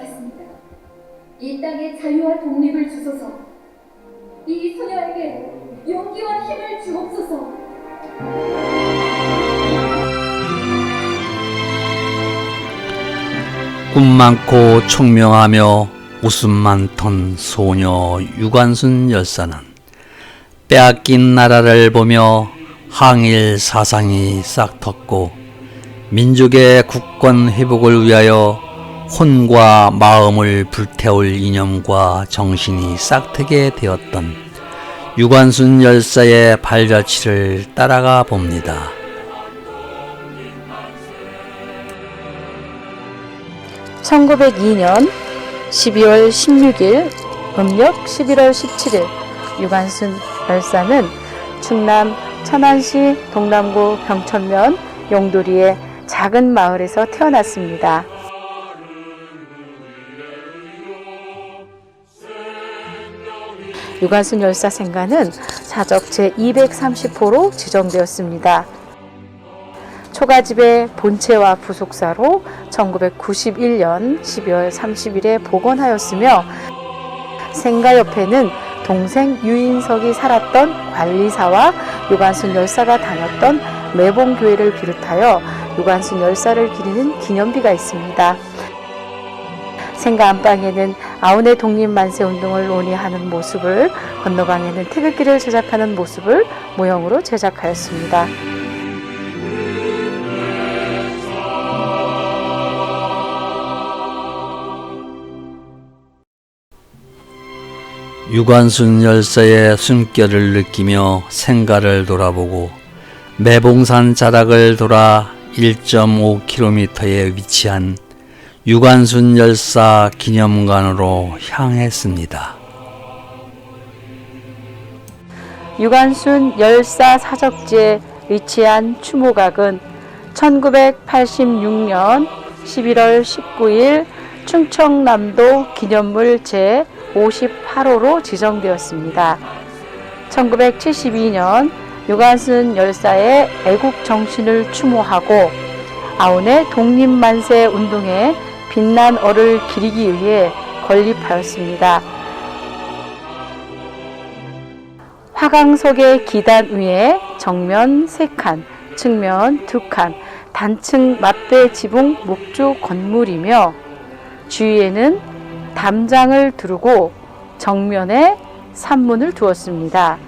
생각했습니다. 이 땅의 자유와 독립을 주소서. 이 소녀에게 용기와 힘을 주옵소서. 꿈 많고 총명하며 웃음 많던 소녀 유관순 열사는 빼앗긴 나라를 보며 항일 사상이 싹 텄고 민족의 국권 회복을 위하여 혼과 마음을 불태울 이념과 정신이 싹트게 되었던 유관순 열사의 발자취를 따라가 봅니다. (1902년 12월 16일) 음력 (11월 17일) 유관순 열사는 충남 천안시 동남구 병천면 용도리의 작은 마을에서 태어났습니다. 유관순 열사 생가는 사적 제230호로 지정되었습니다. 초가집의 본체와 부속사로 1991년 12월 30일에 복원하였으며 생가 옆에는 동생 유인석이 살았던 관리사와 유관순 열사가 다녔던 매봉교회를 비롯하여 유관순 열사를 기리는 기념비가 있습니다. 생가 안방에는 아운의 독립만세 운동을 논의하는 모습을 건너방에는 태극기를 제작하는 모습을 모형으로 제작하였습니다. 유관순 열사의 숨결을 느끼며 생가를 돌아보고 매봉산 자락을 돌아 1.5km에 위치한 유관순 열사 기념관으로 향했습니다. 유관순 열사 사적지에 위치한 추모각은 1986년 11월 19일 충청남도 기념물 제 58호로 지정되었습니다. 1972년 유관순 열사의 애국 정신을 추모하고 아운의 독립만세 운동에 빛난 얼을 기리기 위해 건립하였습니다. 화강석의 기단 위에 정면 3칸, 측면 2칸, 단층 맞배 지붕 목조 건물이며 주위에는 담장을 두르고 정면에 산문을 두었습니다.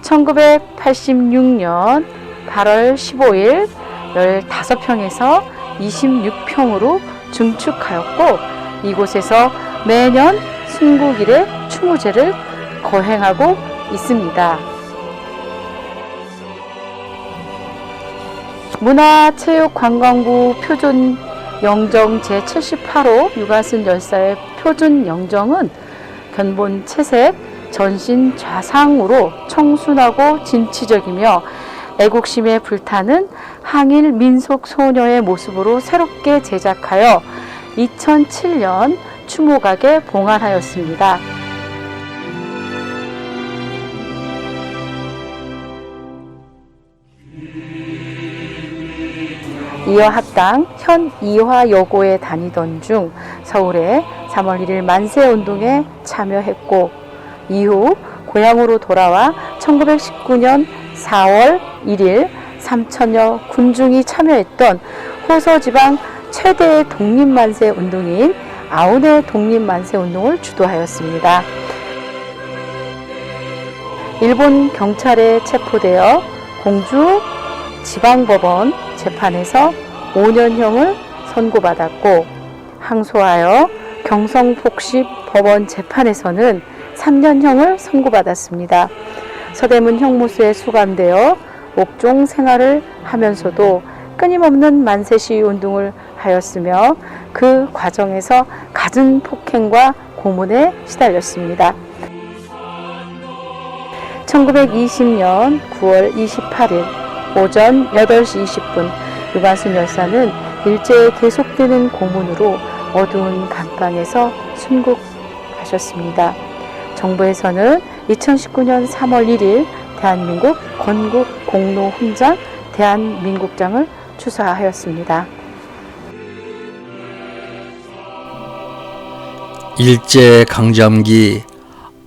1986년 8월 15일 15평에서 26평으로 증축하였고 이곳에서 매년 순국일에 추모제를 거행하고 있습니다. 문화체육관광부 표준 영정 제78호 유가순 열사의 표준 영정은 견본 채색 전신 좌상으로 청순하고 진취적이며 애국심에 불타는 항일 민속 소녀의 모습으로 새롭게 제작하여 2007년 추모각에 봉안하였습니다. 이어 합당 현 이화 여고에 다니던 중 서울에 3월 1일 만세 운동에 참여했고 이후 고향으로 돌아와 1919년 4월 1일 3천여 군중이 참여했던 호서지방 최대의 독립만세 운동인 아운의 독립만세 운동을 주도하였습니다. 일본 경찰에 체포되어 공주 지방법원 재판에서 5년형을 선고받았고 항소하여 경성복식 법원 재판에서는 3년형을 선고받았습니다. 서대문 형무소에 수감되어 옥종 생활을 하면서도 끊임없는 만세시위 운동을 하였으며 그 과정에서 갖은 폭행과 고문에 시달렸습니다. 1920년 9월 28일 오전 8시 20분 유관순 열사는 일제에 계속되는 고문으로 어두운 감방에서 순국하셨습니다. 정부에서는 2019년 3월 1일 대한민국 건국 공로 훈장 대한민국장을 추사하였습니다. 일제 강점기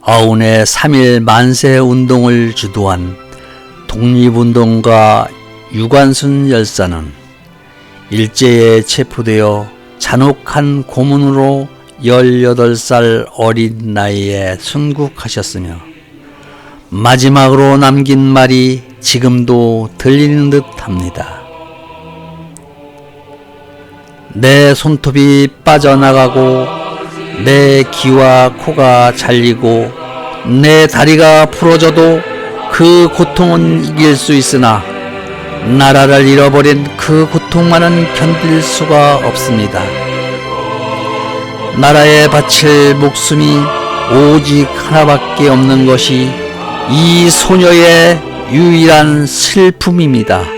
아운의 3일 만세 운동을 주도한 독립운동가 유관순 열사는 일제에 체포되어 잔혹한 고문으로 18살 어린 나이에 순국하셨으며 마지막으로 남긴 말이 지금도 들리는 듯 합니다. 내 손톱이 빠져나가고 내 귀와 코가 잘리고 내 다리가 부러져도 그 고통은 이길 수 있으나 나라를 잃어버린 그 고통만은 견딜 수가 없습니다. 나라에 바칠 목숨이 오직 하나밖에 없는 것이 이 소녀의 유일한 슬픔입니다.